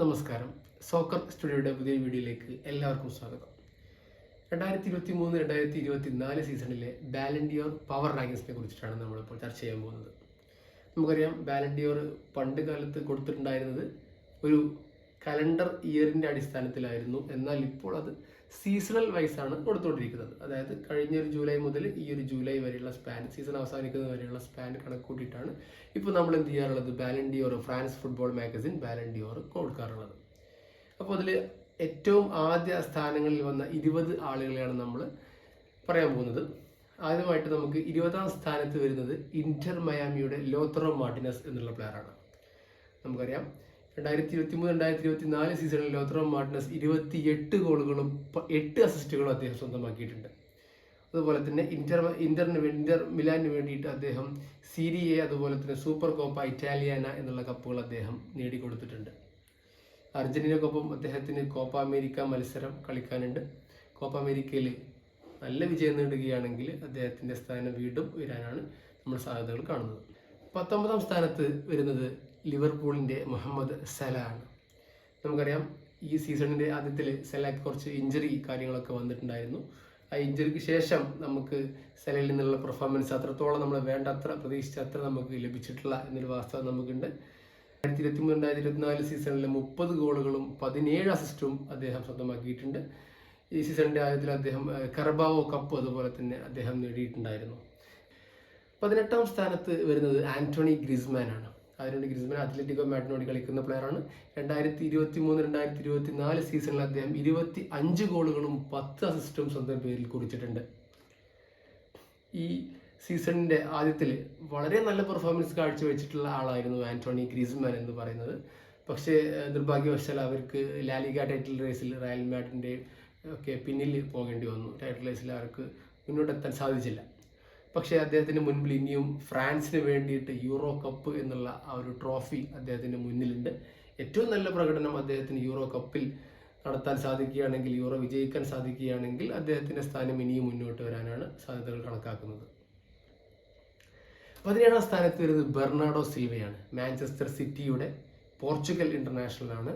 നമസ്കാരം. സോക്കർ സ്റ്റുഡിയോയുടെ പുതിയ വീഡിയോയിലേക്ക് എല്ലാവർക്കും സ്വാഗതം. രണ്ടായിരത്തി ഇരുപത്തി മൂന്ന് രണ്ടായിരത്തി ഇരുപത്തി നാല് സീസണിലെ ബാലൻഡിയോർ പവർ റാങ്കിങ്സിനെ കുറിച്ചിട്ടാണ് നമ്മളിപ്പോൾ ചർച്ച ചെയ്യാൻ പോകുന്നത്. നമുക്കറിയാം ബാലൻഡിയോർ പണ്ട് കാലത്ത് കൊടുത്തിട്ടുണ്ടായിരുന്നത് ഒരു കലണ്ടർ ഇയറിന്റെ അടിസ്ഥാനത്തിലായിരുന്നു. എന്നാൽ ഇപ്പോൾ അത് സീസണൽ വൈസ് ആണ് കൊടുത്തുകൊണ്ടിരിക്കുന്നത് അതായത് കഴിഞ്ഞ ഒരു ജൂലൈ മുതൽ ഈ ഒരു ജൂലൈ വരെയുള്ള സ്പാൻ സീസൺ അവസാനിക്കുന്നത് വരെയുള്ള സ്പാൻ കണക്ക് കൂട്ടിയിട്ടാണ് ഇപ്പോൾ നമ്മൾ എന്ത് ചെയ്യാറുള്ളത്? Ballon d'Or France football magazine Ballon d'Or കൊടുക്കാറുള്ളത്. അപ്പോൾ അതിൽ ഏറ്റവും ആദ്യ സ്ഥാനങ്ങളിൽ വന്ന ഇരുപത് ആളുകളെയാണ് നമ്മൾ പറയാൻ പോകുന്നത്. ആദ്യമായിട്ട് നമുക്ക് ഇരുപതാം സ്ഥാനത്ത് വരുന്നത് ഇന്റർ മയാമിയുടെ ലോത്തറോ മാർട്ടിനസ് എന്നുള്ള പ്ലെയറാണ് നമുക്കറിയാം. രണ്ടായിരത്തി ഇരുപത്തി മൂന്ന് രണ്ടായിരത്തി ഇരുപത്തി നാല് സീസണിൽ ലോത്രോ മാർട്ടിനസ് ഇരുപത്തി എട്ട് ഗോളുകളും എട്ട് അസിസ്റ്റുകളും അദ്ദേഹം സ്വന്തമാക്കിയിട്ടുണ്ട്. അതുപോലെ തന്നെ ഇന്റർ ഇന്ററിന് വേ- ഇന്റർ മിലാനിന് വേണ്ടിയിട്ട് അദ്ദേഹം സീരിയ അതുപോലെ തന്നെ സൂപ്പർ കോപ്പ ഇറ്റാലിയാന എന്നുള്ള കപ്പുകൾ അദ്ദേഹം നേടിക്കൊടുത്തിട്ടുണ്ട്. അർജന്റീനക്കൊപ്പം അദ്ദേഹത്തിന് കോപ്പ അമേരിക്ക മത്സരം കളിക്കാനുണ്ട്. കോപ്പ അമേരിക്കയിൽ നല്ല വിജയം നേടുകയാണെങ്കിൽ അദ്ദേഹത്തിന്റെ സ്ഥാനം വീണ്ടും ഉയരാനാണ് നമ്മൾ സാധ്യതകൾ കാണുന്നത്. പത്തൊമ്പതാം സ്ഥാനത്ത് വരുന്നത് ലിവർപൂളിന്റെ മുഹമ്മദ് സല ആണ് നമുക്കറിയാം ഈ സീസണിന്റെ ആദ്യത്തിൽ സലാക്ക് കുറച്ച് ഇഞ്ചറി കാര്യങ്ങളൊക്കെ വന്നിട്ടുണ്ടായിരുന്നു. ആ ഇഞ്ചറിക്ക് ശേഷം നമുക്ക് സലയിൽ നിന്നുള്ള പെർഫോമൻസ് അത്രത്തോളം നമ്മൾ വേണ്ടത്ര പ്രതീക്ഷിച്ച അത്ര നമുക്ക് ലഭിച്ചിട്ടില്ല എന്നൊരു വാസ്തവം നമുക്കുണ്ട്. രണ്ടായിരത്തി ഇരുപത്തി മൂന്ന് രണ്ടായിരത്തി ഇരുപത്തിനാല് സീസണിൽ മുപ്പത് ഗോളുകളും പതിനേഴ് അസിസ്റ്റും അദ്ദേഹം സ്വന്തമാക്കിയിട്ടുണ്ട്. ഈ സീസണിന്റെ ആദ്യത്തിൽ അദ്ദേഹം കർബാവോ കപ്പ് അതുപോലെ തന്നെ അദ്ദേഹം നേടിയിട്ടുണ്ടായിരുന്നു. പതിനെട്ടാം സ്ഥാനത്ത് വരുന്നത് ആന്റണി ഗ്രിസ്മാൻ ആണ് അതിനുവേണ്ടി ഗ്രിസ്മാൻ അത്ലറ്റിക്കോ മാഡിനോട് കളിക്കുന്ന പ്ലെയറാണ്. രണ്ടായിരത്തി ഇരുപത്തി മൂന്ന് രണ്ടായിരത്തി ഇരുപത്തി നാല് സീസണിൽ അദ്ദേഹം ഇരുപത്തി അഞ്ച് ഗോളുകളും പത്ത് അസിസ്റ്റും സ്വന്തം പേരിൽ കുറിച്ചിട്ടുണ്ട്. ഈ സീസണിന്റെ ആദ്യത്തിൽ വളരെ നല്ല പെർഫോമൻസ് കാഴ്ചവെച്ചിട്ടുള്ള ആളായിരുന്നു ആന്റോണി ഗ്രീസ്മാൻ എന്ന് പറയുന്നത്. പക്ഷേ നിർഭാഗ്യവശാൽ അവർക്ക് ലാലിഗ ടൈറ്റിൽ റേസിൽ റയൽ മാഡിന്റെ ഒക്കെ പിന്നിൽ പോകേണ്ടി വന്നു. ടൈറ്റിൽ റേസിൽ അവർക്ക് മുന്നോട്ടെത്താൻ സാധിച്ചില്ല. പക്ഷേ അദ്ദേഹത്തിന് മുൻപിൽ ഇനിയും ഫ്രാൻസിന് വേണ്ടിയിട്ട് യൂറോ കപ്പ് എന്നുള്ള ആ ഒരു ട്രോഫി അദ്ദേഹത്തിന്റെ മുന്നിലുണ്ട്. ഏറ്റവും നല്ല പ്രകടനം അദ്ദേഹത്തിന് യൂറോ കപ്പിൽ നടത്താൻ സാധിക്കുകയാണെങ്കിൽ യൂറോ വിജയിക്കാൻ സാധിക്കുകയാണെങ്കിൽ അദ്ദേഹത്തിന്റെ സ്ഥാനം ഇനിയും മുന്നോട്ട് വരാനാണ് സാധ്യതകൾ കണക്കാക്കുന്നത്. പതിനേഴാം സ്ഥാനത്ത് വരുന്നത് ബെർണാഡോ സിൽവയാണ്. മാഞ്ചസ്റ്റർ സിറ്റിയുടെ പോർച്ചുഗൽ ഇന്റർനാഷണലാണ്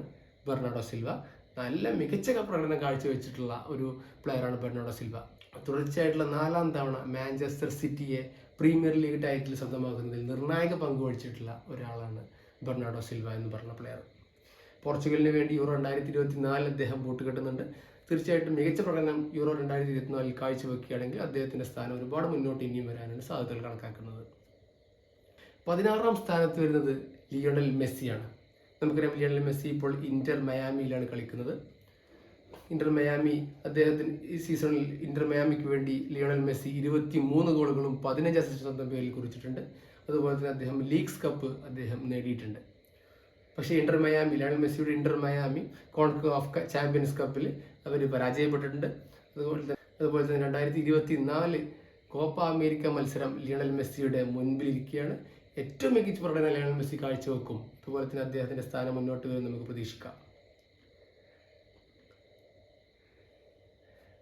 ബെർണാഡോ സിൽവ. നല്ല മികച്ച പ്രകടനം കാഴ്ചവെച്ചിട്ടുള്ള ഒരു പ്ലെയറാണ് ബെർണാഡോ സിൽവ. തുടർച്ചയായിട്ടുള്ള നാലാം തവണ മാഞ്ചസ്റ്റർ സിറ്റിയെ പ്രീമിയർ ലീഗ് ടൈറ്റിൽ സ്വന്തമാക്കുന്നതിൽ നിർണായക പങ്ക് വഹിച്ചിട്ടുള്ള ഒരാളാണ് ബെർണാഡോ സിൽവ എന്ന് പറഞ്ഞ പ്ലെയർ പോർച്ചുഗലിന് വേണ്ടി യൂറോ രണ്ടായിരത്തി ഇരുപത്തി നാലിൽ അദ്ദേഹം ബൂട്ട് കെട്ടുന്നുണ്ട്. തീർച്ചയായിട്ടും മികച്ച പ്രകടനം യൂറോ രണ്ടായിരത്തി ഇരുപത്തിനാലിൽ കാഴ്ചവെക്കുകയാണെങ്കിൽ അദ്ദേഹത്തിന്റെ സ്ഥാനം ഒരുപാട് മുന്നോട്ട് ഇനിയും വരാനാണ് സാധ്യതകൾ കണക്കാക്കുന്നത്. പതിനാറാം സ്ഥാനത്ത് വരുന്നത് ലിയോണൽ മെസ്സിയാണ്. നമുക്കറിയാം ലിയോണൽ മെസ്സി ഇപ്പോൾ ഇന്റർ മയാമിയിലാണ് കളിക്കുന്നത്. ഇന്റർ മയാമി അദ്ദേഹത്തിന് ഈ സീസണിൽ ഇന്റർ മയാമിക്ക് വേണ്ടി ലിയോണൽ മെസ്സി ഇരുപത്തി മൂന്ന് ഗോളുകളും പതിനഞ്ച് അസിസ്റ്റ് സ്വന്തം പേരിൽ കുറിച്ചിട്ടുണ്ട്. അതുപോലെ തന്നെ അദ്ദേഹം ലീഗ്സ് കപ്പ് അദ്ദേഹം നേടിയിട്ടുണ്ട്. പക്ഷേ ഇന്റർ മയാമി ലയണൽ മെസ്സിയുടെ Inter Miami Concacaf Champions കപ്പിൽ അവർ പരാജയപ്പെട്ടിട്ടുണ്ട്. അതുപോലെ തന്നെ അതുപോലെ തന്നെ രണ്ടായിരത്തി ഇരുപത്തി നാല് കോപ്പ അമേരിക്ക മത്സരം ലിയണൽ മെസ്സിയുടെ മുൻപിലിരിക്കുകയാണ് ഏറ്റവും മികച്ച പ്രകടനം ലയണൽ മെസ്സി കാഴ്ചവെക്കും. അതുപോലെ തന്നെ അദ്ദേഹത്തിന്റെ സ്ഥാനം മുന്നോട്ട് വരും നമുക്ക് പ്രതീക്ഷിക്കാം.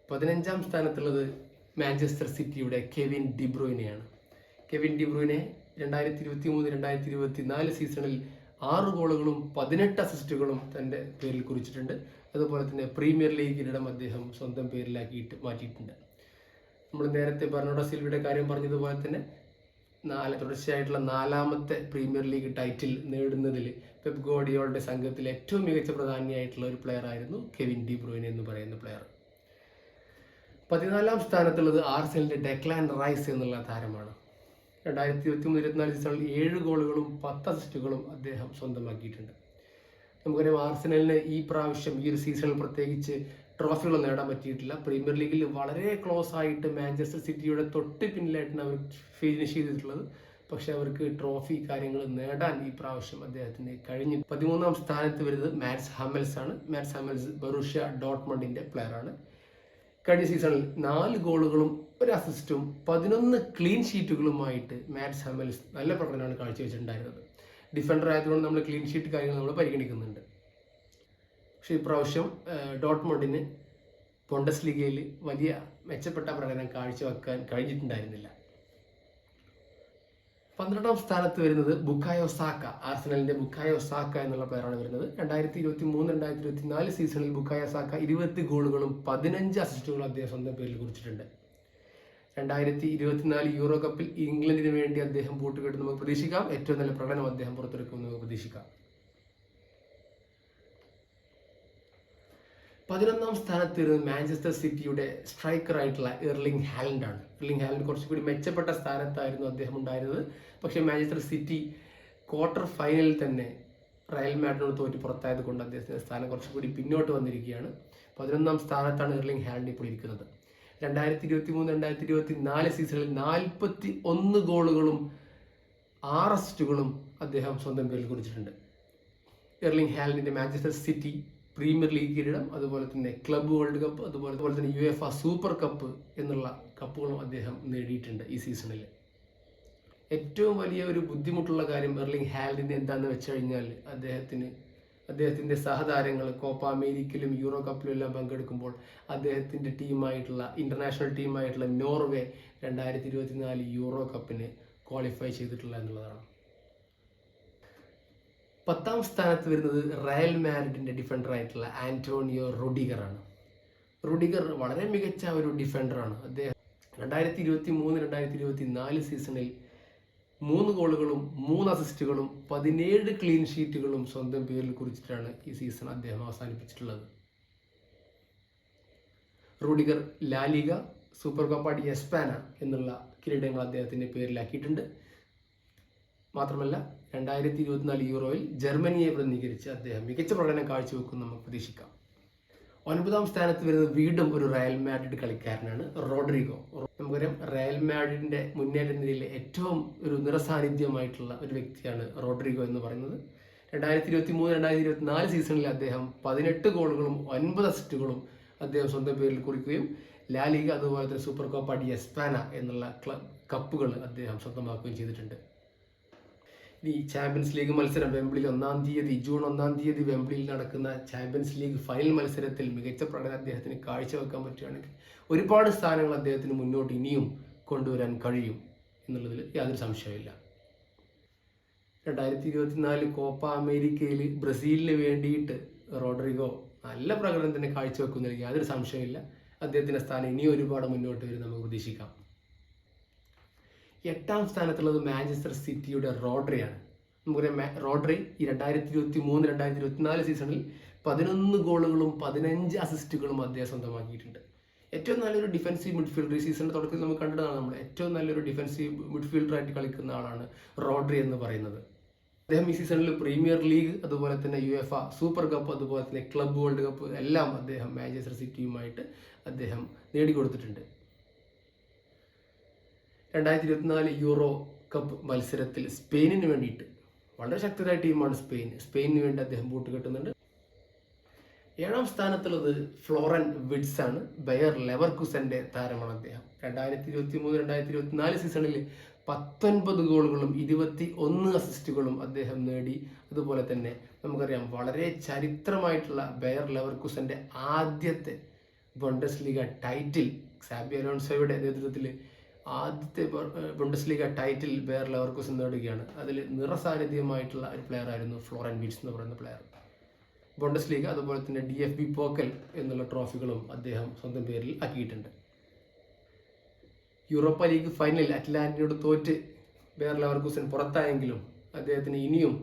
പതിനഞ്ചാം സ്ഥാനത്തുള്ളത് മാഞ്ചസ്റ്റർ സിറ്റിയുടെ കെവിൻ ഡിബ്രോയിനെയാണ് കെവിൻ ഡിബ്രോയിനെ രണ്ടായിരത്തി ഇരുപത്തി മൂന്ന് രണ്ടായിരത്തി ഇരുപത്തി നാല് സീസണിൽ ആറ് ഗോളുകളും പതിനെട്ട് അസിസ്റ്റുകളും തന്റെ പേരിൽ കുറിച്ചിട്ടുണ്ട്. അതുപോലെ തന്നെ പ്രീമിയർ ലീഗ് കിരീടം അദ്ദേഹം സ്വന്തം പേരിലാക്കിയിട്ട് മാറ്റിയിട്ടുണ്ട്. നമ്മൾ നേരത്തെ ബെർണോഡോ സിൽവയുടെ കാര്യം പറഞ്ഞതുപോലെ തന്നെ നാല് തുടർച്ചയായിട്ടുള്ള നാലാമത്തെ പ്രീമിയർ ലീഗ് ടൈറ്റിൽ നേടുന്നതിൽ പെപ് ഗോഡിയോളുടെ സംഘത്തിൽ ഏറ്റവും മികച്ച പ്രധാനിയായിട്ടുള്ള ഒരു പ്ലെയർ ആയിരുന്നു കെവിൻ ഡി ബ്രൂയിൻ എന്ന് പറയുന്ന പ്ലെയർ പതിനാലാം സ്ഥാനത്തുള്ളത് ആർസെലിന്റെ ഡെക്ലാൻ റൈസ് എന്നുള്ള താരമാണ്. രണ്ടായിരത്തി ഇരുപത്തി മൂന്ന് ഇരുപത്തിനാല് സീസണിൽ ഏഴ് ഗോളുകളും പത്ത് അസിസ്റ്റുകളും അദ്ദേഹം സ്വന്തമാക്കിയിട്ടുണ്ട്. നമുക്കറിയാം ആർസനലിന് ഈ പ്രാവശ്യം ഈ ഒരു സീസണിൽ പ്രത്യേകിച്ച് ട്രോഫികളൊന്നും നേടാൻ പറ്റിയിട്ടില്ല. പ്രീമിയർ ലീഗിൽ വളരെ ക്ലോസ് ആയിട്ട് മാഞ്ചസ്റ്റർ സിറ്റിയുടെ തൊട്ട് പിന്നിലായിട്ടാണ് അവർ ഫിനിഷ് ചെയ്തിട്ടുള്ളത്. പക്ഷേ അവർക്ക് ട്രോഫി കാര്യങ്ങൾ നേടാൻ ഈ പ്രാവശ്യം അദ്ദേഹത്തിന് കഴിഞ്ഞു. പതിമൂന്നാം സ്ഥാനത്ത് വരുന്നത് മാറ്റ്സ് ഹമൽസ് ആണ്. മാറ്റ്സ് ഹമൽസ് ബറൂഷ്യ ഡോട്ട്മണ്ടിന്റെ പ്ലെയർ ആണ്. കഴിഞ്ഞ സീസണിൽ നാല് ഗോളുകളും ഒരു അസിസ്റ്റും പതിനൊന്ന് ക്ലീൻ ഷീറ്റുകളുമായിട്ട് മാറ്റ് ഹമൽസ് നല്ല പ്രകടനമാണ് കാഴ്ചവെച്ചിട്ടുണ്ടായിരുന്നത്. ഡിഫൻഡർ ആയതുകൊണ്ട് നമ്മൾ ക്ലീൻ ഷീറ്റ് കാര്യങ്ങൾ നമ്മൾ പരിഗണിക്കുന്നുണ്ട്. പക്ഷേ ഇപ്രാവശ്യം മോഡിന് ബൊണ്ടസ് ലീഗയിൽ വലിയ മെച്ചപ്പെട്ട പ്രകടനം കാഴ്ചവെക്കാൻ കഴിഞ്ഞിട്ടുണ്ടായിരുന്നില്ല. പന്ത്രണ്ടാം സ്ഥാനത്ത് വരുന്നത് ബുക്കായോ സാക്ക ആർസനലിന്റെ ബുക്കായോ സാക്ക എന്നുള്ള പേരാണ് വരുന്നത്. രണ്ടായിരത്തി ഇരുപത്തി മൂന്ന് രണ്ടായിരത്തി ഇരുപത്തി നാല് സീസണിൽ ബുക്കായോ സാക്ക ഇരുപത്തി ഗോളുകളും പതിനഞ്ച് അസിസ്റ്റുകളും അദ്ദേഹം സ്വന്തം പേരിൽ കുറിച്ചിട്ടുണ്ട്. രണ്ടായിരത്തി ഇരുപത്തിനാല് യൂറോ കപ്പിൽ ഇംഗ്ലണ്ടിന് വേണ്ടി അദ്ദേഹം കൂട്ടുകെട്ട് നമുക്ക് പ്രതീക്ഷിക്കാം. ഏറ്റവും നല്ല പ്രകടനം അദ്ദേഹം പുറത്തെടുക്കുമെന്ന് നമുക്ക് പ്രതീക്ഷിക്കാം. പതിനൊന്നാം സ്ഥാനത്ത് വരുന്നത് മാഞ്ചസ്റ്റർ സിറ്റിയുടെ സ്ട്രൈക്കർ ആയിട്ടുള്ള എർലിംഗ് ഹാലൻഡ് ആണ് എർലിംഗ് ഹാലൻഡ് കുറച്ചുകൂടി മെച്ചപ്പെട്ട സ്ഥാനത്തായിരുന്നു അദ്ദേഹം ഉണ്ടായിരുന്നത്. പക്ഷേ മാഞ്ചസ്റ്റർ സിറ്റി ക്വാർട്ടർ ഫൈനലിൽ തന്നെ റയൽ മാഡിനോട് തോറ്റി പുറത്തായത് കൊണ്ട് അദ്ദേഹത്തിന്റെ സ്ഥാനം കുറച്ചുകൂടി പിന്നോട്ട് വന്നിരിക്കുകയാണ്. പതിനൊന്നാം സ്ഥാനത്താണ് എർലിംഗ് ഹാലൻഡ് ഇപ്പോൾ ഇരിക്കുന്നത്. രണ്ടായിരത്തി ഇരുപത്തി മൂന്ന് രണ്ടായിരത്തി ഇരുപത്തി നാല് സീസണിൽ നാൽപ്പത്തി ഒന്ന് ഗോളുകളും ആറ് അസിസ്റ്റുകളും അദ്ദേഹം സ്വന്തം പേരിൽ കുറിച്ചിട്ടുണ്ട്. എർലിംഗ് ഹാലൻഡിന്റെ മാഞ്ചസ്റ്റർ സിറ്റി പ്രീമിയർ ലീഗ് കിരീടം അതുപോലെ തന്നെ ക്ലബ് വേൾഡ് കപ്പ് അതുപോലെ അതുപോലെ തന്നെ യു എഫ് സൂപ്പർ കപ്പ് എന്നുള്ള കപ്പുകളും അദ്ദേഹം നേടിയിട്ടുണ്ട് ഈ സീസണിൽ ഏറ്റവും വലിയ ഒരു ബുദ്ധിമുട്ടുള്ള കാര്യം എർലിംഗ് ഹാലിന് എന്താണെന്ന് വെച്ച് കഴിഞ്ഞാൽ അദ്ദേഹത്തിന് അദ്ദേഹത്തിന്റെ സഹതാരങ്ങൾ കോപ്പ അമേരിക്കയിലും യൂറോ കപ്പിലും എല്ലാം പങ്കെടുക്കുമ്പോൾ അദ്ദേഹത്തിന്റെ ടീമായിട്ടുള്ള ഇന്റർനാഷണൽ ടീമായിട്ടുള്ള നോർവേ രണ്ടായിരത്തി ഇരുപത്തിനാല് യൂറോ കപ്പിന് ക്വാളിഫൈ ചെയ്തിട്ടില്ല എന്നുള്ളതാണ്. പത്താം സ്ഥാനത്ത് വരുന്നത് റയൽ മാരിഡിന്റെ ഡിഫൻഡർ ആയിട്ടുള്ള ആന്റോണിയോ റൊഡിഗർ ആണ് റൊഡിഗർ വളരെ മികച്ച ഒരു ഡിഫൻഡറാണ് അദ്ദേഹം രണ്ടായിരത്തി ഇരുപത്തി മൂന്ന് രണ്ടായിരത്തി ഇരുപത്തി നാല് സീസണിൽ മൂന്ന് ഗോളുകളും മൂന്ന് അസിസ്റ്റുകളും പതിനേഴ് ക്ലീൻ ഷീറ്റുകളും സ്വന്തം പേരിൽ കുറിച്ചിട്ടാണ് ഈ സീസൺ അദ്ദേഹം അവസാനിപ്പിച്ചിട്ടുള്ളത്. റൂഡിഗർ ലാലിക സൂപ്പർ കോപ്പാടി എസ്പാന എന്നുള്ള കിരീടങ്ങൾ അദ്ദേഹത്തിന്റെ പേരിലാക്കിയിട്ടുണ്ട്. മാത്രമല്ല രണ്ടായിരത്തി ഇരുപത്തിനാല് യൂറോയിൽ ജർമ്മനിയെ പ്രതിനിധീകരിച്ച് അദ്ദേഹം മികച്ച പ്രകടനം കാഴ്ചവെക്കും നമുക്ക് പ്രതീക്ഷിക്കാം. ഒൻപതാം സ്ഥാനത്ത് വരുന്നത് വീണ്ടും ഒരു റയൽ മാഡ്രിഡ് കളിക്കാരനാണ് റോഡ്രിഗോ. നമുക്കറിയാം റയൽ മാഡ്രിഡിന്റെ മുന്നേറ്റ നിരയിലെ ഏറ്റവും ഒരു നിറസാന്നിധ്യമായിട്ടുള്ള ഒരു വ്യക്തിയാണ് റോഡ്രിഗോ എന്ന് പറയുന്നത്. രണ്ടായിരത്തി ഇരുപത്തി മൂന്ന് രണ്ടായിരത്തി ഇരുപത്തി നാല് സീസണിൽ അദ്ദേഹം പതിനെട്ട് ഗോളുകളും ഒൻപത് അസിസ്റ്റുകളും അദ്ദേഹം സ്വന്തം പേരിൽ കുറിക്കുകയും ലാലിക അതുപോലെ തന്നെ സൂപ്പർ കോപ്പ ഡി എസ്പാന എന്നുള്ള ക്ലബ് കപ്പുകൾ അദ്ദേഹം സ്വന്തമാക്കുകയും ചെയ്തിട്ടുണ്ട്. ഈ ചാമ്പ്യൻസ് ലീഗ് മത്സരം വെമ്പിളിൽ ഒന്നാം തീയതി ജൂൺ ഒന്നാം തീയതി വെമ്പിളിയിൽ നടക്കുന്ന ചാമ്പ്യൻസ് ലീഗ് ഫൈനൽ മത്സരത്തിൽ മികച്ച പ്രകടനം അദ്ദേഹത്തിന് കാഴ്ചവെക്കാൻ പറ്റുകയാണെങ്കിൽ ഒരുപാട് സ്ഥാനങ്ങൾ അദ്ദേഹത്തിന് മുന്നോട്ട് ഇനിയും കൊണ്ടുവരാൻ കഴിയും എന്നുള്ളതിൽ യാതൊരു സംശയമില്ല രണ്ടായിരത്തി ഇരുപത്തിനാല് കോപ്പ അമേരിക്കയിൽ ബ്രസീലിന് വേണ്ടിയിട്ട് റോഡ്രിഗോ നല്ല പ്രകടനം തന്നെ കാഴ്ചവെക്കുന്നതിൽ യാതൊരു സംശയമില്ല അദ്ദേഹത്തിന്റെ സ്ഥാനം ഇനിയും ഒരുപാട് മുന്നോട്ട് വരും നമുക്ക് പ്രതീക്ഷിക്കാം. എട്ടാം സ്ഥാനത്തുള്ളത് മാഞ്ചസ്റ്റർ സിറ്റിയുടെ റോഡ്രിയാണ്. നമുക്കറിയാം റോഡ്രി ഈ രണ്ടായിരത്തി ഇരുപത്തി മൂന്ന് രണ്ടായിരത്തി ഇരുപത്തിനാല് സീസണിൽ പതിനൊന്ന് ഗോളുകളും പതിനഞ്ച് അസിസ്റ്റുകളും അദ്ദേഹം സ്വന്തമാക്കിയിട്ടുണ്ട്. ഏറ്റവും നല്ലൊരു ഡിഫൻസീവ് മിഡ്ഫീൽഡർ ഈ സീസണിന്റെ തുടക്കത്തിൽ നമുക്ക് കണ്ടതാണ് നമ്മൾ. ഏറ്റവും നല്ലൊരു ഡിഫൻസീവ് മിഡ്ഫീൽഡറായിട്ട് കളിക്കുന്ന ആളാണ് റോഡ്രി എന്ന് പറയുന്നത്. അദ്ദേഹം ഈ സീസണിൽ പ്രീമിയർ ലീഗ് അതുപോലെ തന്നെ യു എഫ് സൂപ്പർ കപ്പ് അതുപോലെ തന്നെ ക്ലബ് വേൾഡ് കപ്പ് എല്ലാം അദ്ദേഹം മാഞ്ചസ്റ്റർ സിറ്റിയുമായിട്ട് അദ്ദേഹം നേടിക്കൊടുത്തിട്ടുണ്ട്. രണ്ടായിരത്തി ഇരുപത്തിനാല് യൂറോ കപ്പ് മത്സരത്തിൽ സ്പെയിനിന് വേണ്ടിയിട്ട് വളരെ ശക്തരായ ടീമാണ് സ്പെയിൻ. സ്പെയിനിന് വേണ്ടി അദ്ദേഹം ബൂട്ട് കെട്ടുന്നുണ്ട്. ഏഴാം സ്ഥാനത്തുള്ളത് ഫ്ലോറൻ വിഡ്സ് ആണ് ബയർ ലെവർകുസന്റെ താരമാണ് അദ്ദേഹം. രണ്ടായിരത്തി ഇരുപത്തി മൂന്ന് രണ്ടായിരത്തി ഇരുപത്തിനാല് സീസണിൽ പത്തൊൻപത് ഗോളുകളും ഇരുപത്തി ഒന്ന് അസിസ്റ്റുകളും അദ്ദേഹം നേടി. അതുപോലെ തന്നെ നമുക്കറിയാം വളരെ ചരിത്രമായിട്ടുള്ള ബയർ ലെവർകുസന്റെ ആദ്യത്തെ ബോണ്ടസ് ലീഗ ടൈറ്റിൽ സാബി അലോൺസോയുടെ നേതൃത്വത്തിൽ ആദ്യത്തെ ബുണ്ടസ് ലീഗ ടൈറ്റിൽ ബെയർ ലെവർക്കുസൻ നേടുകയാണ്. അതിൽ നിറസാന്നിധ്യമായിട്ടുള്ള ഒരു പ്ലെയർ ആയിരുന്നു ഫ്ലോറൻ ബീറ്റ്സ് എന്ന് പറയുന്ന പ്ലെയർ ബുണ്ടസ് ലീഗ് അതുപോലെ തന്നെ ഡി എഫ് ബി പോക്കൽ എന്നുള്ള ട്രോഫികളും അദ്ദേഹം സ്വന്തം പേരിൽ ആക്കിയിട്ടുണ്ട്. യൂറോപ്പ ലീഗ് ഫൈനലിൽ അറ്റ്ലാന്റിനോട് തോറ്റ് ബെയർ ലെവർക്കുസൻ പുറത്തായെങ്കിലും അദ്ദേഹത്തിന് ഇനിയും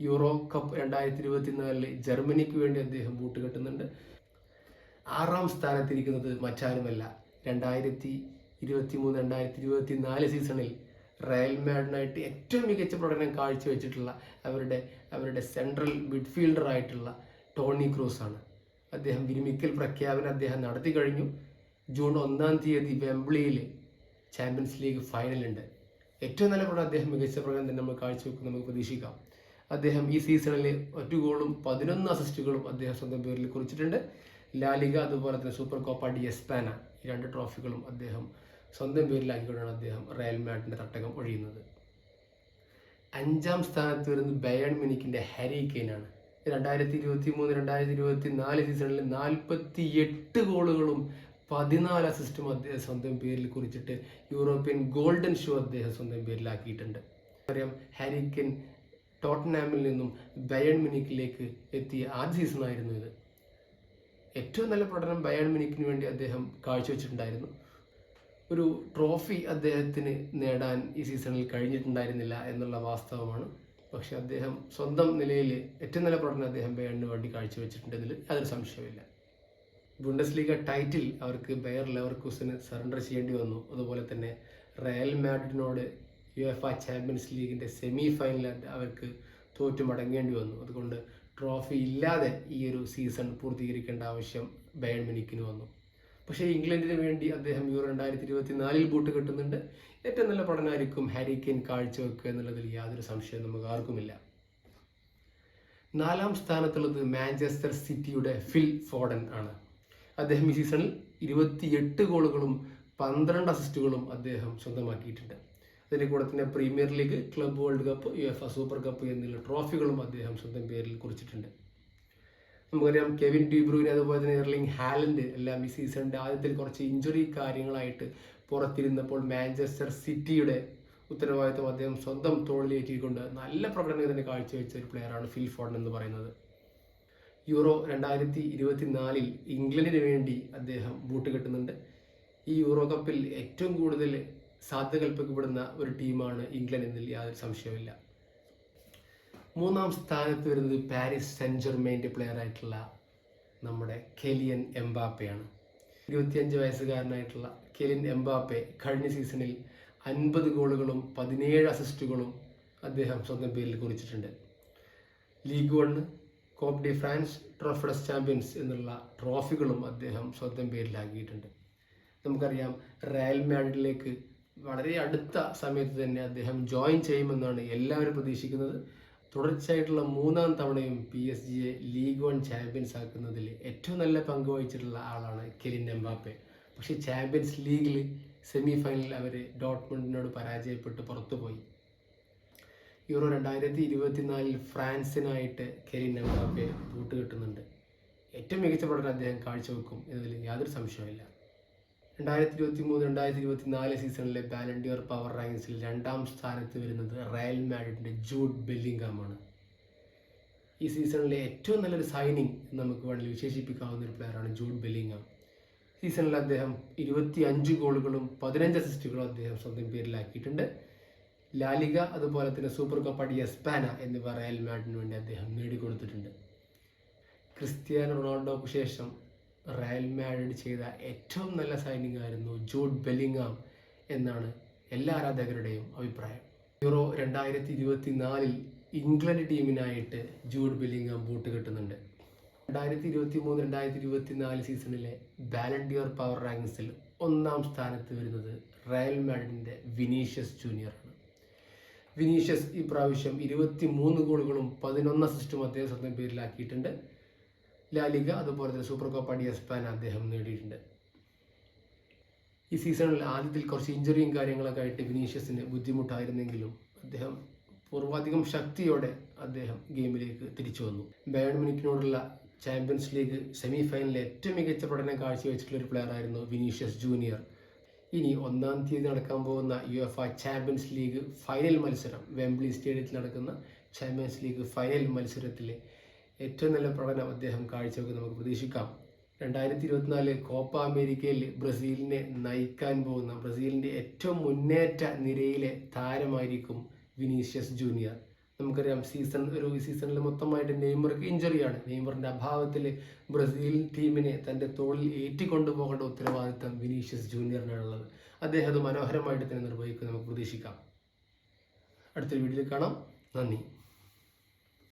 യൂറോ കപ്പ് രണ്ടായിരത്തി ഇരുപത്തിനാലിൽ ജർമ്മനിക്ക് വേണ്ടി അദ്ദേഹം ബൂട്ട് കെട്ടുന്നുണ്ട് ആറാം സ്ഥാനത്തിരിക്കുന്നത് മറ്റാരുമല്ല. രണ്ടായിരത്തി ഇരുപത്തി മൂന്ന് രണ്ടായിരത്തി ഇരുപത്തി നാല് സീസണിൽ റയൽ മാഡിനായിട്ട് ഏറ്റവും മികച്ച പ്രകടനം കാഴ്ചവെച്ചിട്ടുള്ള അവരുടെ അവരുടെ സെൻട്രൽ മിഡ്ഫീൽഡർ ആയിട്ടുള്ള ടോണി ക്രൂസ് ആണ്. അദ്ദേഹം വിരമിക്കൽ പ്രഖ്യാപനം അദ്ദേഹം നടത്തി കഴിഞ്ഞു. ജൂൺ ഒന്നാം തീയതി വെംബ്ലിയിൽ ചാമ്പ്യൻസ് ലീഗ് ഫൈനലുണ്ട് ഏറ്റവും നല്ല പ്രകടനം അദ്ദേഹം മികച്ച പ്രകടനം തന്നെ നമ്മൾ കാഴ്ചവെക്കും നമുക്ക് പ്രതീക്ഷിക്കാം. അദ്ദേഹം ഈ സീസണിൽ ഒറ്റ ഗോളും പതിനൊന്ന് അസിസ്റ്റുകളും അദ്ദേഹം സ്വന്തം പേരിൽ കുറിച്ചിട്ടുണ്ട്. ലാലിക അതുപോലെ തന്നെ സൂപ്പർ കോപ്പ ഡി എസ്പാന ഈ രണ്ട് ട്രോഫികളും അദ്ദേഹം സ്വന്തം പേരിലാക്കിക്കൊണ്ടാണ് അദ്ദേഹം റയൽ മാഡിന്റെ തട്ടകം ഒഴിയുന്നത്. അഞ്ചാം സ്ഥാനത്ത് വരുന്നത് ബയൺ മിനിക്കിന്റെ ഹാരി കെയിനാണ്. രണ്ടായിരത്തി ഇരുപത്തി മൂന്ന് രണ്ടായിരത്തി ഇരുപത്തി നാല് സീസണിൽ നാൽപ്പത്തി എട്ട് ഗോളുകളും പതിനാല് അസിസ്റ്റും അദ്ദേഹം സ്വന്തം പേരിൽ കുറിച്ചിട്ട് യൂറോപ്യൻ ഗോൾഡൻ ഷോ അദ്ദേഹം സ്വന്തം പേരിലാക്കിയിട്ടുണ്ട്. അറിയാം ഹാരിക്കൻ ടോട്ടനാമിൽ നിന്നും ബയൺ മിനിക്കിലേക്ക് എത്തിയ ആദ്യ സീസണായിരുന്നു ഇത്. ഏറ്റവും നല്ല പ്രകടനം ബയൺ മിനിക്കിന് വേണ്ടി അദ്ദേഹം കാഴ്ചവെച്ചിട്ടുണ്ടായിരുന്നു. ഒരു ട്രോഫി അദ്ദേഹത്തിന് നേടാൻ ഈ സീസണിൽ കഴിഞ്ഞിട്ടുണ്ടായിരുന്നില്ല എന്നുള്ള വാസ്തവമാണ്. പക്ഷെ അദ്ദേഹം സ്വന്തം നിലയിൽ ഏറ്റവും നല്ല പ്രകടനം അദ്ദേഹം ബെയറിന് വേണ്ടി കാഴ്ചവെച്ചിട്ടുണ്ടെങ്കിൽ യാതൊരു സംശയമില്ല ബുണ്ടസ് ലീഗ ടൈറ്റിൽ അവർക്ക് ബയർ ലെവർക്കൂസിന് സറണ്ടർ ചെയ്യേണ്ടി വന്നു. അതുപോലെ തന്നെ റയൽ മാഡ്രിഡിനോട് യു എഫ് ആ ചാമ്പ്യൻസ് ലീഗിന്റെ സെമി ഫൈനൽ അവർക്ക് തോറ്റു മടങ്ങേണ്ടി വന്നു. അതുകൊണ്ട് ട്രോഫി ഇല്ലാതെ ഈ ഒരു സീസൺ പൂർത്തീകരിക്കേണ്ട ആവശ്യം ബയൺ മിനിക്കിന് വന്നു. പക്ഷേ ഇംഗ്ലണ്ടിന് വേണ്ടി അദ്ദേഹം യൂറോ രണ്ടായിരത്തി ഇരുപത്തി നാലിൽ ബൂട്ട് കിട്ടുന്നുണ്ട്. ഏറ്റവും നല്ല പഠനമായിരിക്കും ഹാരി കെയിൻ കാഴ്ചവെക്കുക എന്നുള്ളതിൽ യാതൊരു സംശയവും നമുക്ക് ആർക്കുമില്ല. നാലാം സ്ഥാനത്തുള്ളത് മാഞ്ചസ്റ്റർ സിറ്റിയുടെ ഫിൽ ഫോഡൻ ആണ്. അദ്ദേഹം ഈ സീസണിൽ ഇരുപത്തിയെട്ട് ഗോളുകളും പന്ത്രണ്ട് അസിസ്റ്റുകളും അദ്ദേഹം സ്വന്തമാക്കിയിട്ടുണ്ട്. അതിന്റെ കൂടെ തന്നെ Premier League club World Cup UEFA Super Cup എന്നുള്ള ട്രോഫികളും അദ്ദേഹം സ്വന്തം പേരിൽ കുറിച്ചിട്ടുണ്ട്. നമുക്കറിയാം കെവിൻ ഡിബ്രൂയിൻ അതുപോലെ തന്നെ എർലിംഗ് ഹാലൻഡ് എല്ലാം ഈ സീസണിന്റെ ആദ്യത്തിൽ കുറച്ച് ഇഞ്ചുറി കാര്യങ്ങളായിട്ട് പുറത്തിരുന്നപ്പോൾ മാഞ്ചസ്റ്റർ സിറ്റിയുടെ ഉത്തരവാദിത്വം അദ്ദേഹം സ്വന്തം തോളിലേറ്റിക്കൊണ്ട് നല്ല പ്രകടനം തന്നെ കാഴ്ചവെച്ച ഒരു പ്ലെയറാണ് ഫിൽ ഫോർഡൻ എന്ന് പറയുന്നത്. യൂറോ രണ്ടായിരത്തി ഇരുപത്തി നാലിൽ ഇംഗ്ലണ്ടിന് വേണ്ടി അദ്ദേഹം ബൂട്ട് കെട്ടുന്നുണ്ട്. ഈ യൂറോ കപ്പിൽ ഏറ്റവും കൂടുതൽ സാധ്യത കൽപ്പിക്കപ്പെടുന്ന ഒരു ടീമാണ് ഇംഗ്ലണ്ട് എന്നതിൽ യാതൊരു സംശയവുമില്ല. മൂന്നാം സ്ഥാനത്ത് വരുന്നത് പാരീസ് സെൻ പ്ലെയർ ആയിട്ടുള്ള നമ്മുടെ കെലിയൻ എംബാപ്പയാണ്. ഇരുപത്തിയഞ്ച് വയസ്സുകാരനായിട്ടുള്ള കെലിൻ എംബാപ്പെ കഴിഞ്ഞ സീസണിൽ അൻപത് ഗോളുകളും പതിനേഴ് അസിസ്റ്റുകളും അദ്ദേഹം സ്വന്തം പേരിൽ കുറിച്ചിട്ടുണ്ട്. League One Coupe de France ട്രോഫഡസ് Champions എന്നുള്ള ട്രോഫികളും അദ്ദേഹം സ്വന്തം പേരിലാക്കിയിട്ടുണ്ട്. നമുക്കറിയാം റയൽ മാഡ്രിഡിലേക്ക് വളരെ അടുത്ത സമയത്ത് തന്നെ അദ്ദേഹം ജോയിൻ ചെയ്യുമെന്നാണ് എല്ലാവരും പ്രതീക്ഷിക്കുന്നത്. തുടർച്ചയായിട്ടുള്ള മൂന്നാം തവണയും പി എസ് ജിയെ ലീഗ് വൺ ചാമ്പ്യൻസ് ആക്കുന്നതിൽ ഏറ്റവും നല്ല പങ്ക് വഹിച്ചിട്ടുള്ള ആളാണ് കെലിൻ എംബാപ്പെ പക്ഷേ ചാമ്പ്യൻസ് ലീഗിൽ സെമി ഫൈനലിൽ അവർ ഡോട്ട്മണ്ടിനോട് പരാജയപ്പെട്ട് പുറത്തുപോയി. യൂറോ രണ്ടായിരത്തി ഇരുപത്തിനാലിൽ ഫ്രാൻസിനായിട്ട് കെലിൻ എംബാപ്പെ ബൂട്ട് കിട്ടുന്നുണ്ട്. ഏറ്റവും മികച്ച പ്രകടനം അദ്ദേഹം കാഴ്ചവെക്കും എന്നതിൽ യാതൊരു സംശയമില്ല രണ്ടായിരത്തി ഇരുപത്തി മൂന്ന് രണ്ടായിരത്തി ഇരുപത്തി നാല് സീസണിലെ ബാലൻഡിയർ പവർ റാങ്കിങ്സിൽ രണ്ടാം സ്ഥാനത്ത് വരുന്നത് റയൽ മാഡ്രിഡിന്റെ ജൂഡ് ബെല്ലിംഗാമാണ് ഈ സീസണിലെ ഏറ്റവും നല്ലൊരു സൈനിങ് നമുക്ക് വേണമെങ്കിൽ വിശേഷിപ്പിക്കാവുന്ന ഒരു പ്ലെയറാണ് ജൂഡ് ബെല്ലിംഗാം സീസണിൽ അദ്ദേഹം ഇരുപത്തി അഞ്ച് ഗോളുകളും പതിനഞ്ച് അസിസ്റ്റുകളും അദ്ദേഹം സ്വന്തം പേരിലാക്കിയിട്ടുണ്ട്. ലാലിക അതുപോലെ തന്നെ സൂപ്പർ കപ്പ് അടി എസ്പാന എന്നിവ റയൽ മാഡ്രിഡിന് വേണ്ടി അദ്ദേഹം നേടിക്കൊടുത്തിട്ടുണ്ട്. ക്രിസ്ത്യാനോ റൊണാൾഡോക്ക് ശേഷം റയൽ മാഡ്രിഡ് ചെയ്ത ഏറ്റവും നല്ല സൈനിങ് ആയിരുന്നു ജൂഡ് ബെല്ലിംഗാം എന്നാണ് എല്ലാ ആരാധകരുടെയും അഭിപ്രായം. യൂറോ രണ്ടായിരത്തി ഇരുപത്തി നാലിൽ ഇംഗ്ലണ്ട് ടീമിനായിട്ട് ജൂഡ് ബെല്ലിംഗാം ബൂട്ട് കിട്ടുന്നുണ്ട്. രണ്ടായിരത്തി ഇരുപത്തി മൂന്ന് രണ്ടായിരത്തി ഇരുപത്തി നാല് സീസണിലെ ബാലൻഡിയർ പവർ റാങ്കിങ്സിൽ ഒന്നാം സ്ഥാനത്ത് വരുന്നത് റയൽ മാഡ്രിഡിന്റെ വിനീഷ്യസ് ജൂനിയറാണ് വിനീഷ്യസ് ഈ പ്രാവശ്യം ഇരുപത്തി മൂന്ന് ഗോളുകളും പതിനൊന്ന് അസിസ്റ്റും അദ്ദേഹം സ്വന്തം പേരിലാക്കിയിട്ടുണ്ട്. ലാലിഗ അതുപോലെ തന്നെ സൂപ്പർ കോപ്പ ഡി എസ്പാൻ അദ്ദേഹം നേടിയിട്ടുണ്ട്. ഈ സീസണിൽ ആദ്യത്തിൽ കുറച്ച് ഇഞ്ചുറിയും കാര്യങ്ങളൊക്കെ ആയിട്ട് വിനീഷ്യസിന് ബുദ്ധിമുട്ടായിരുന്നെങ്കിലും അദ്ദേഹം പൂർവാധികം ശക്തിയോടെ അദ്ദേഹം ഗെയിമിലേക്ക് തിരിച്ചു വന്നു. ബയൺ ചാമ്പ്യൻസ് ലീഗ് സെമി ഫൈനലിൽ ഏറ്റവും മികച്ച പഠനം കാഴ്ചവെച്ചിട്ടുള്ള ഒരു പ്ലെയർ ആയിരുന്നു വിനീഷ്യസ് ജൂനിയർ. ഇനി ഒന്നാം തീയതി നടക്കാൻ പോകുന്ന UEFA Champions League final മത്സരം വെംബ്ലി സ്റ്റേഡിയത്തിൽ നടക്കുന്ന ചാമ്പ്യൻസ് ലീഗ് ഫൈനൽ മത്സരത്തിലെ ഏറ്റവും നല്ല പ്രകടനം അദ്ദേഹം കാഴ്ചവെക്കും നമുക്ക് പ്രതീക്ഷിക്കാം. രണ്ടായിരത്തി ഇരുപത്തിനാല് കോപ്പ അമേരിക്കയിൽ ബ്രസീലിനെ നയിക്കാൻ പോകുന്ന ബ്രസീലിന്റെ ഏറ്റവും മുന്നേറ്റ നിരയിലെ താരമായിരിക്കും വിനീഷ്യസ് ജൂനിയർ. നമുക്കറിയാം സീസൺ ഒരു സീസണിൽ മൊത്തമായിട്ട് നെയ്മർക്ക് ഇഞ്ചുറിയാണ്. നെയ്മറിന്റെ അഭാവത്തിൽ ബ്രസീൽ ടീമിനെ തന്റെ തോളിൽ ഏറ്റിക്കൊണ്ടു പോകേണ്ട ഉത്തരവാദിത്തം വിനീഷ്യസ് ജൂനിയറിനാണുള്ളത് അദ്ദേഹം അത് മനോഹരമായിട്ട് തന്നെ നിർവഹിക്കും നമുക്ക് പ്രതീക്ഷിക്കാം. അടുത്ത വീഡിയോയിൽ കാണാം. നന്ദി.